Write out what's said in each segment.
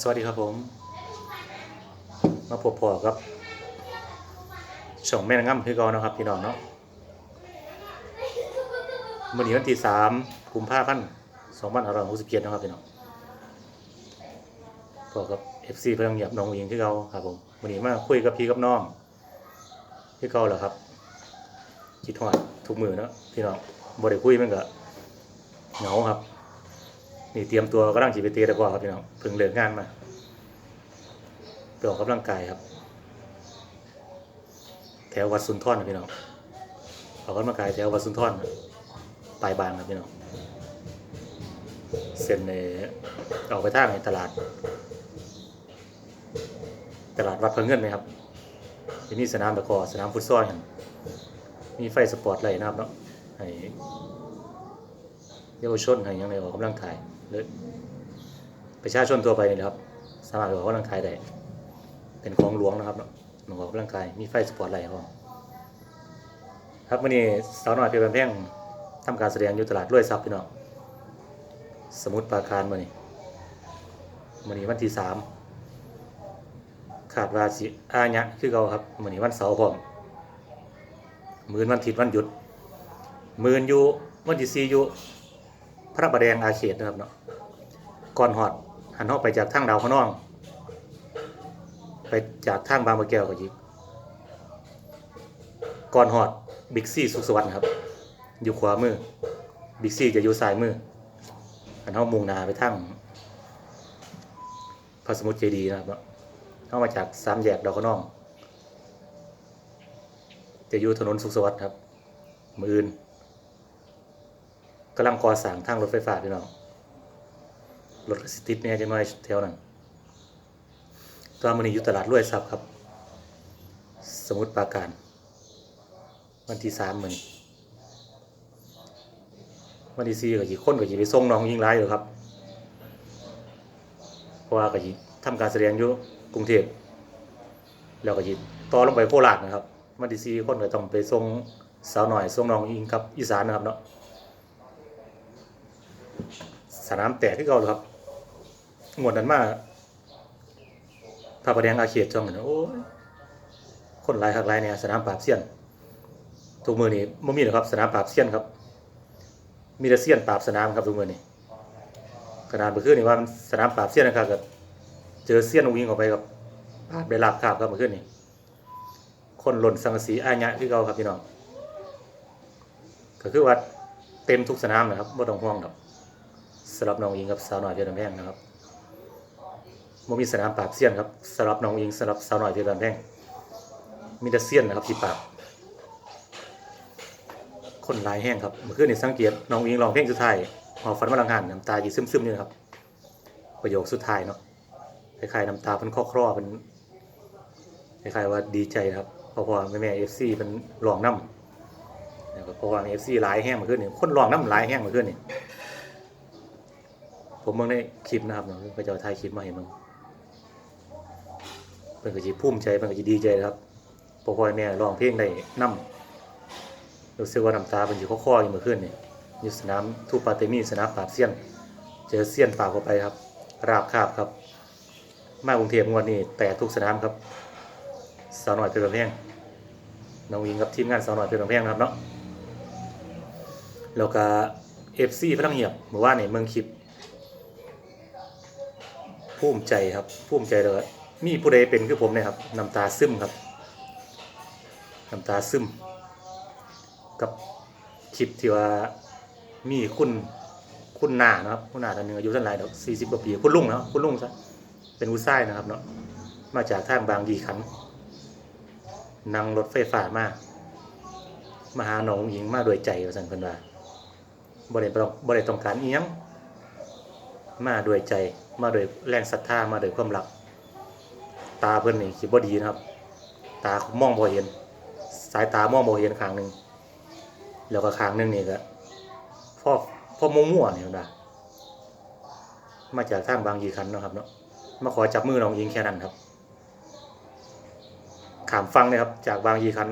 สวัสดีครับผม มาพบพอกับช่องแม่นางง่ำคือเก่านะครับพี่น้องเนาะวันนี้วันที่สามกุมภาพันธ์สองพันห้าร้อยหกสิบเจ็ดนะครับพี่น้องพอกับเอฟซีพลังหยียบน้องอิงคือเก่าครับผมวันนี้มาคุยกับพี่กับน้องคือเก่าเหรอครับคิดฮอดทุกมือเนาะพี่น้องบ่ได้คุยมันก็เหงาครับ นี่เตรียมตัวกำลังจีไปเตะตะกอครับพี่น้องเพิ่งเลิกงานมาไปออกกำลังกายครับ แถววัดสุนทรนะพี่น้องออกกำลังกายแถววัดสุนทรนปลายบางครับพี่น้องเส้นในออกไปทางในตลาด ตลาดวัดพระเงินนะครับที่มีสนามตะกอสนามฟุตซอลอย่างมีไฟสปอร์ตไลท์นะครับเนาะให้เยาวชนให้ยังไงออกกำลังกาย หรือประชาชนทั่วไปนี่แหละครับ สามารถออกกำลังกายได้เป็นของหลวงนะครับเนาะมาออกกำลังกายมีไฟสปอร์ตไลท์ครับครับวันนี้สาวน้อยเพชรบันแพงทำการแสดงอยู่ตลาดรวยทรัพย์พี่น้องสมุทรปราการมื่อนี้มื่อนี้วันที่สามขาดวาสิอาญะคือเก่าครับมื่อนี้วันเสาร์พร้อมมือนวันทิตย์วันหยุดมือนอยู่วันที่สี่อยู่ พระประแดงอาเขตนะครับเนาะก่อนหอดหันเข้าไปจากทางดาวขางนอง ไปจากทางบางมะแก้วก็ยิกก่อนหอดบิ๊กซี่สุขสวัสดิ์ครับ อยู่ขวามือบิ๊กซี่จะอยู่ซ้ายมือหันเข้ามุ่งนาไปทางพระสมุทรเจดีย์นะครับเนาะเข้ามาจากสามแยกดาวขางนอง จะอยู่ถนนสุขสวัสดิ์ครับ มืออื่น กำลังก่อสร้างทางรถไฟฟ้าพี่น้องรถสิติดเนี่ยจะมาแถวนั้นตอนมันนี้อยู่ตลาดรวยทรัพย์ครับ สมุทรปราการ วันที่สามมันวันที่สี่ก็ยี่คนก็ยี่ไปส่งน้องยิงร้ายอยู่ครับ เพราะว่าก็ยี่ทำการแสดงอยู่กรุงเทพแล้วก็ยี่ต่อลงไปโคราชนะครับ วันที่สี่คนก็ต้องไปส่งสาวหน่อยส่งน้องยิงครับอีสานนะครับเนาะ สนามแตกที่เก่าเลยครับงวดนั้นมาพระประแดงอาเขตจอมเหนโอ้ยคนหลายหักหลายเนี่ยสนามปราบเซียนทุกมือนี้ไม่มีหรอกครับ สนามปราบเซียนครับ มีแต่เซียนปราบสนามครับทุกมือนี้ขนาดเมื่อคืนนี่ว่ามันสนามปราบเซียนนะครับกับเจอเซียนวิ่งออกไปกับปราบได้ลาบคาบครับเมื่อคืนนี้คนหล่นสังกะสีอาญะที่เก่าครับพี่น้องก็คือว่าเต็มทุกสนามนะครับไม่ต้องห่วงครับ สำหรับน้องยิงกับสาวหน่อยเพชรลำแพงนะครับบ่มีสนามปราบเซียนครับสำหรับน้องยิงสำหรับสาวหน่อยเพชรลำแพงมีแต่เซียนนะครับที่ปราบคนลายแห้งครับเมื่อคืนนี่สังเกตน้องยิงร้องเพลงสุดท้ายหอฝันมาลังหันน้ำตาจีซึมๆนี่นะครับ ประโยคสุดท้ายเนาะคล้ายๆน้ำตาเป็นข้อคลอเป็นคล้ายๆว่าดีใจนะครับเพราะว่าแม่แม่เอฟซีเป็นร้องน้ำเพราะว่าเอฟซีหลายแห้งเมื่อคืนนี่คนร้องน้ำหลายแห้งเมื่อคืนนี่ ผมเบิ่งในคลิปนะครับเนาะพระเจ้าถ่ายคลิปมาให้มึงเพิ่นก็สิภูมิใจเพิ่นก็สิดีใจนะครับพ่อพ่อแม่ร้องเพลงได้นำรู้สึกว่าน้ำตาเพิ่นสิคลอๆอยู่เมื่อคืนนี่อยู่สนามทูปาเตมีสนามปราบเซียน เจอเซียนปราบเข้าไปครับ ราบคาบครับ มากรุงเทพงวดนี้แตกทุกสนามครับสาวน้อยเพชรบันแพงน้องวิงกับทีมงานสาวน้อยเพชรบันแพงนะครับเนาะแล้วก็ FC พลังเหียบเมื่อวานนี่เมืองคลิป ภูมิใจครับภูมิใจเลยมีผู้ใดเป็นคือผมเนี่ยครับน้ำตาซึมครับน้ำตาซึม กับคลิปที่ว่ามีคุณคุณหน้านะครับคุณหน้าท่านหนึงอายุเท่าไหร่ดอกสี่สิบกว่าปีคุณลุงเนาะคุณลุงซะเป็นผู้ชายนะครับเนาะมาจากทางบางดีขันนั่งรถไฟฟ้ามามาหาหนองหญิงมาโดวยใจว่าสันเพิ่นว่าบ่ได้ต้องบ่ได้ต้องการอีหยังมาด้วยใจ มาโดยแรงศรัทธามาโดยความรัก ตาเพิ่นนี่คิดบ่ดีนะครับ ตามองบ่เห็น สายตามองบ่เห็นข้างหนึ่งแล้วก็ข้างหนึ่งนี่ก็พ่อพ่อมงมั่วนี่นะมาจากทางบางยีคันนะครับเนาะมาขอจับมือน้องยิงแค่นั้นครับขามฟังเลยครับ จากบางยีคัน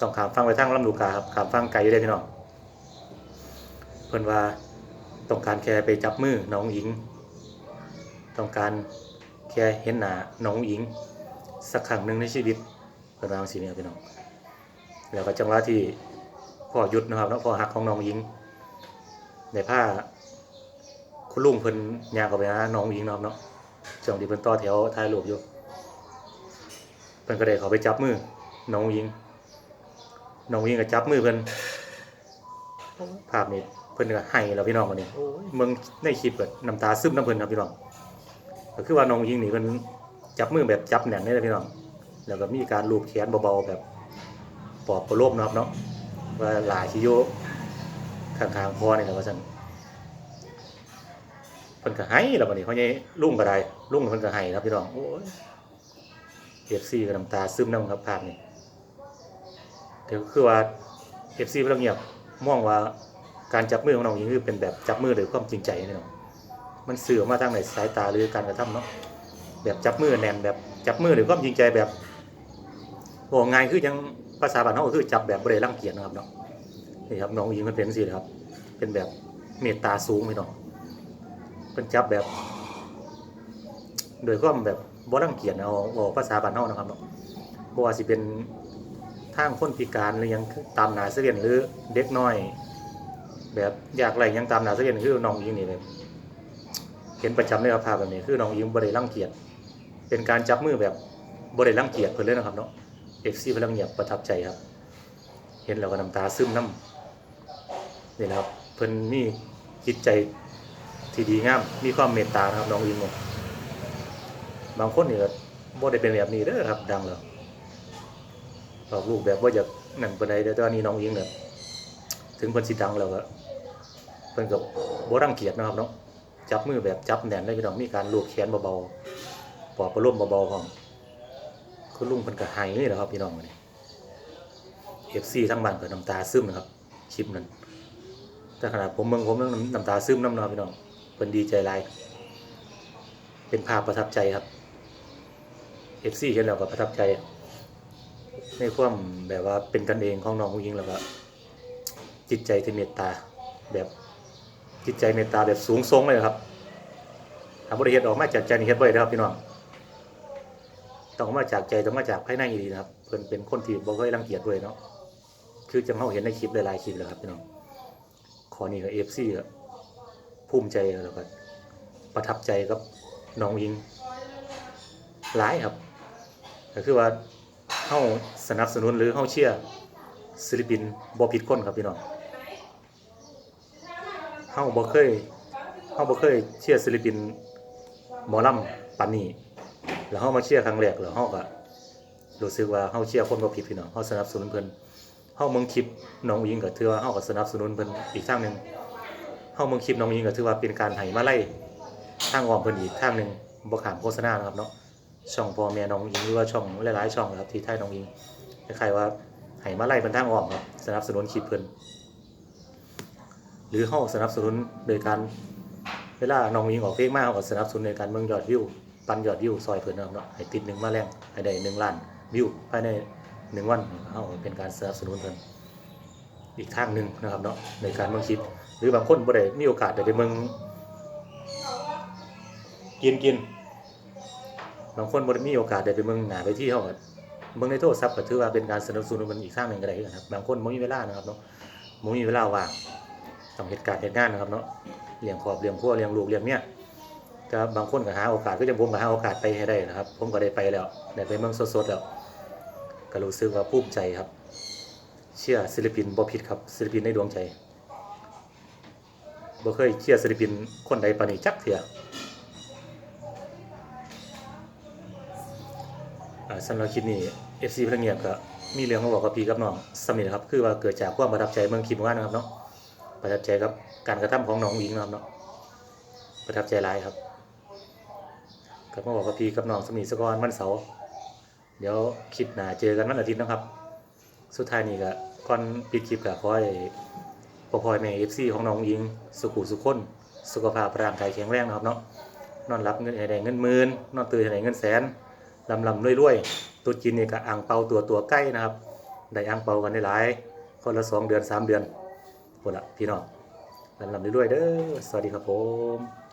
ต้องขามฟังไปทางลำลูกกาครับขามฟังไกลอยู่ได้พี่น้องเพิ่นว่าต้องการแค่ไปจับมือน้องหญิง ต้องการแค่เห็นหน้าน้องหญิง สักครั้งหนึ่งในชีวิตเป็นรางสีเนี่ยพี่น้องแล้วก็จังหวะที่พ่อหยุดนะครับแล้วพ่อหักของน้องหญิงในผ้าคุณลุงเพิ่นยางเข้าไปหาน้องหญิงเนาะเนาะช่วงที่เพิ่นต่อแถวถ่ายรูปอยู่เพิ่นก็ได้เขาไปจับมือน้องหญิงน้องหญิงก็จับมือเพิ่นภาพนี้เพิ่นก็ให้แล้วพี่น้องวันนี้โอ้ยเมืองในคลิปก็น้ำตาซึมน้ำเพิ่นครับพี่น้อง ก็คือว่าน้องหญิงนี่เพิ่นจับมือแบบจับแน่นนี่แหละพี่น้อง แล้วก็มีการลูบแขนเบาๆแบบปอบประโลมนะครับเนาะว่าหลายชิโยข้างๆพอนี่แหละว่าซั่นเพิ่นก็ให้แล้วบัดนี้เขาใหญ่ลุงก็ได้ลุงเพิ่นก็ให้ครับพี่น้องโอ้ย FC ก็น้ำตาซึมน้ำครับภาพนี้เดี๋ยวคือว่า FC เพิ่นเงียบมองว่าการจับมือของน้องหญิงคือเป็นแบบจับมือโดยความจริงใจนี่เนาะ มันสื่อมาทางไหนสายตาหรือการกระทำเนาะแบบจับมือแนนแบบจับมือหรือความจริงใจแบบบอกง่ายคือยังภาษาบ้านเขาก็คือจับแบบบริรังเกียจนะครับเนาะนี่ครับน้องหญิงมันเป็นสิครับ เป็นแบบเมตตาสูงพี่น้องเป็นจับแบบ โดยความแบบบ่รังเกียจเอาเอาภาษาบ้านเฮานะครับเนาะบ่ว่าสิเป็นทางคนพิการหรือยังตามหนาเสียนหรือเด็กน้อย แบบอยากอะไรยังตามหนาเสียนคือน้องหญิงนี่แบบ เห็นประจำเลยครับภาพแบบนี้คือน้องหญิงบ่ได้รังเกียจเป็นการจับมือแบบบริรังเกียจเพิ่นเลยนะครับเนาะเอฟซีพลังเงียบประทับใจครับ เห็นแล้วก็น้ำตาซึมน้ำนี่นะครับเพิ่นมีจิตใจที่ดีงามมีความเมตตานะครับน้องยิงบางคนนี่ก็บ่ได้เป็นแบบนี้เด้อครับ ดังแล้วบอกลูกแบบว่าอยากนั่นปานใดแต่ตอนนี้น้องยิงเนี่ยถึงเพิ่นสิดังแล้วก็เพิ่นก็บ่รังเกียจนะครับเนาะ จับมือแบบจับแน่นเลยพี่น้องมีการลูบแขนเบาๆปอบประโลมเบาๆของคุณลุงเพิ่นก็ให้นี่แหละครับพี่น้องนี่เอฟซีทั้งบ้านก็น้ำตาซึมนะครับคลิปนั้นแต่ขนาดผมเมืองผมยังน้ำตาซึมน้ำนาะพี่น้องเพิ่นดีใจหลายเป็นภาพประทับใจครับเอฟซีเห็นแล้วก็ประทับใจในความแบบว่าเป็นกันเองของน้องผู้หญิงแล้วก็จิตใจที่เมตตาแบบ จิตใจเมตตาแบบสูงส่งเลยครับถ้าบริเหตุออกมาจากใจนี่เฮ็ดได้นะครับพี่น้องต้องมาจากใจต้องมาจากภายในดีนะครับ เพิ่นเป็นคนที่บ่เคยรังเกียจด้วยเนาะคือจังเฮาเห็นในคลิปหลายๆคลิปแล้วครับพี่น้องขอนี่ก็ FC ก็ภูมิใจแล้วก็ประทับใจกับน้องยิงหลายครับก็คือว่าเฮาสนับสนุนหรือเฮาเชียร์ศิลปินบ่ผิดคนครับพี่น้อง เฮาบ่เคยเฮาบ่เคยเชียร์ศิลปินหมอลำปานนี้แล้วเฮามาเชียร์ครั้งแรกแล้วเฮาก็รู้สึกว่าเฮาเชียร์คนบ่ผิดพี่น้องเฮาสนับสนุนเพิ่นเฮาเมืองคลิปน้องอิงก็ถือว่าเฮาก็สนับสนุนเพิ่นอีกทางนึงเฮาเมืองคลิปน้องอิงก็ถือว่าเป็นการให้มาไล่ทางอ้อมเพิ่นอีกทางนึงบ่ขามโฆษณานะครับเนาะช่องพ่อแม่น้องอิงหรือว่าช่องหลายๆช่องนะครับที่ไทยน้องอิงคล้ายๆว่าให้มาไล่เป็นทางอ้อมครับสนับสนุนคลิปเพิ่น หรือเฮาสนับสนุนโดยการเวลาน้องยิงออกเพลงมาเขาก็สนับสนุนในการเมืองยอดวิวปันยอดวิวซอยเพิ่นนเนาะให้ติดหนึ่งมาแรงให้ได้หนึ่งล้านวิวภายในหนึ่งวันเขาเป็นการสนับสนุนเพิ่นอีกทางหนึ่งนะครับเนาะในการเมืองคิดหรือบางคนบ่ได้มีโอกาสได้ไปเมืองกินกินบางคนบ่ได้มีโอกาสได้ไปเมืองหนาไปที่เขาเมืองในโทรศัพท์ก็ถือว่าเป็นการสนับสนุนมันอีกทางหนึ่งก็ได้คือกันครับบางคนบ่มีเวลานะครับเนาะบ่มีเวลาว่าง ต้องเหตุการณ์เหตุงานนะครับเนาะเลี้ยงครอบเลี้ยงครัวเลี้ยงลูกเลี้ยงเมียก็บางคนก็หาโอกาสก็จะผมก็หาโอกาสไปให้ได้นะครับ ผมก็ได้ไปแล้วได้ไปเมืองสดๆแล้วก็รู้สึกว่าภูมิใจครับ เชื่อศิลปินบ่ผิดครับศิลปินในดวงใจบ่เคยเชื่อศิลปินคนใดปานีจักเถียอ่าสำหรับคลิปนี้ FC พลังเงียบก็มีเรื่องมาบอกกับพี่กับน้องสำนิทครับ คือว่าเกิดจากความประทับใจเมืองคลิมื่านนะครับเนาะ ประทับใจกับการกระทำของน้องหญิงนะครับเนาะประทับใจหลายครับก็มาบอกกับพี่กับน้องสมีสกอนวันเสาร์เดี๋ยวคลิปหน้าเจอกันวันอาทิตย์นะครับ สุดท้ายนี้ก็ก่อนปิดคลิปก็ขอให้พ่อพ่อแม่เอฟซีของน้องหญิง สุขุสุขคนสุขภาพร่างกายแข็งแรงนะครับเนาะนอนรับเงินให้ได้เงินหมื่นนอนตื่นให้ได้เงินแสนลำลำรวยรวยๆตัวจินนี่ก็อ่างเปาตัวตัวใกล้นะครับได้อ่างเปากันได้หลายคนละสองเดือนสามเดือน พุ่นละพี่น้องลำลำด้วยๆเด้อสวัสดีครับผม